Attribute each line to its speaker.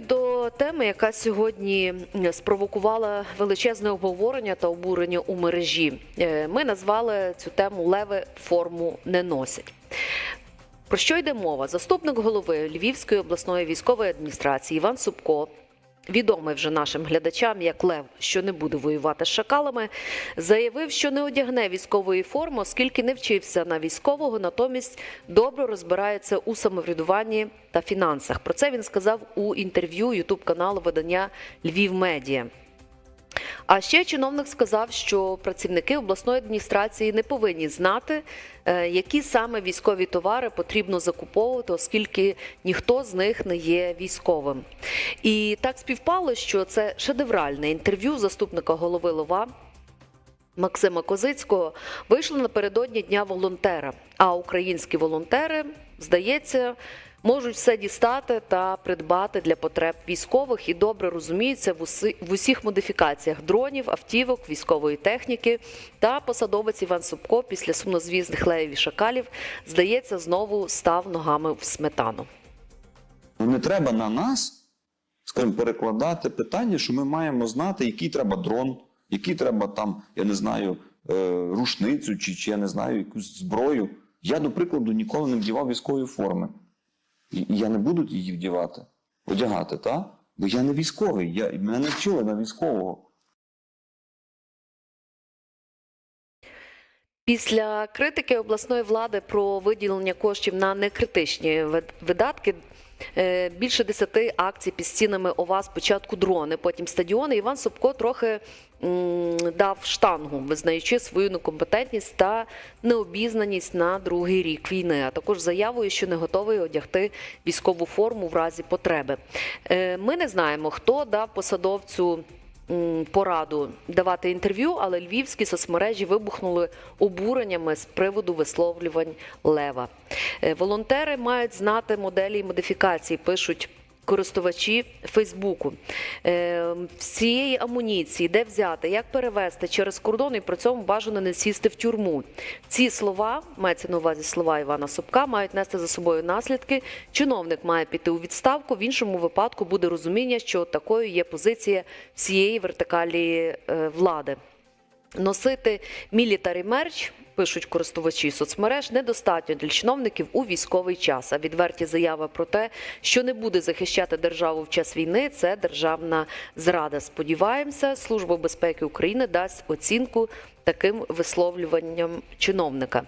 Speaker 1: До теми, яка сьогодні спровокувала величезне обговорення та обурення у мережі, Е, ми назвали цю тему Леви форму не носять. Про що йде мова? Заступник голови Львівської обласної військової адміністрації Іван Супко, відомий вже нашим глядачам як Лев, що не буде воювати з шакалами, заявив, що не одягне військової форми, оскільки не вчився на військового, натомість добре розбирається у самоврядуванні та фінансах. Про це він сказав у інтерв'ю Ютуб каналу видання Львів Медіа. А ще чиновник сказав, що працівники обласної адміністрації не повинні знати, е, які саме військові товари потрібно закуповувати, оскільки ніхто з них не є військовим. І так співпало, що це шедевральне інтерв'ю заступника голови Лова. Максима Козицького вийшло напередодні Дня волонтера. А українські волонтери, здається, можуть все дістати та придбати для потреб військових і добре розуміються в, усіх модифікаціях дронів, автівок, військової техніки. Та посадовець Іван Супко після сумнозвісних леїв і шакалів, здається, знову став ногами в сметану.
Speaker 2: Ну, не треба на нас, скажімо, перекладати питання, що ми маємо знати, який треба дрон, який треба там, я не знаю, е, рушницю чи, чи я не знаю, якусь зброю. Я, до прикладу, ніколи не вдівав військової форми. І я не буду її вдівати, одягати, так? Бо я не військовий, я, мене не вчили на військового.
Speaker 1: Після критики обласної влади про виділення коштів на некритичні видатки. Е, Більше десяти акцій під стінами ОВА спочатку дрони, потім стадіони. Іван Собко трохи дав штангу, визнаючи свою некомпетентність та необізнаність на другий рік війни, а також заявою, що не готовий одягти військову форму в разі потреби. Е, Ми не знаємо, хто дав посадовцю пораду давати інтерв'ю, але львівські соцмережі вибухнули обуреннями з приводу висловлювань Лева. Е, Волонтери мають знати моделі і модифікації, пишуть. Користувачі Фейсбуку Е, всієї амуніції, де взяти, як перевезти через кордон і при цьому бажано не сісти в тюрму. Ці слова, мається на увазі слова Івана Собка, мають нести за собою наслідки. Чиновник має піти у відставку. В іншому випадку буде розуміння, що такою є позиція всієї вертикалі е, влади. Носити мілітарі мерч, пишуть користувачі соцмереж, недостатньо для чиновників у військовий час. А відверті заяви про те, що не буде захищати державу в час війни, це державна зрада. Сподіваємося, Служба безпеки України дасть оцінку таким висловлюванням чиновника.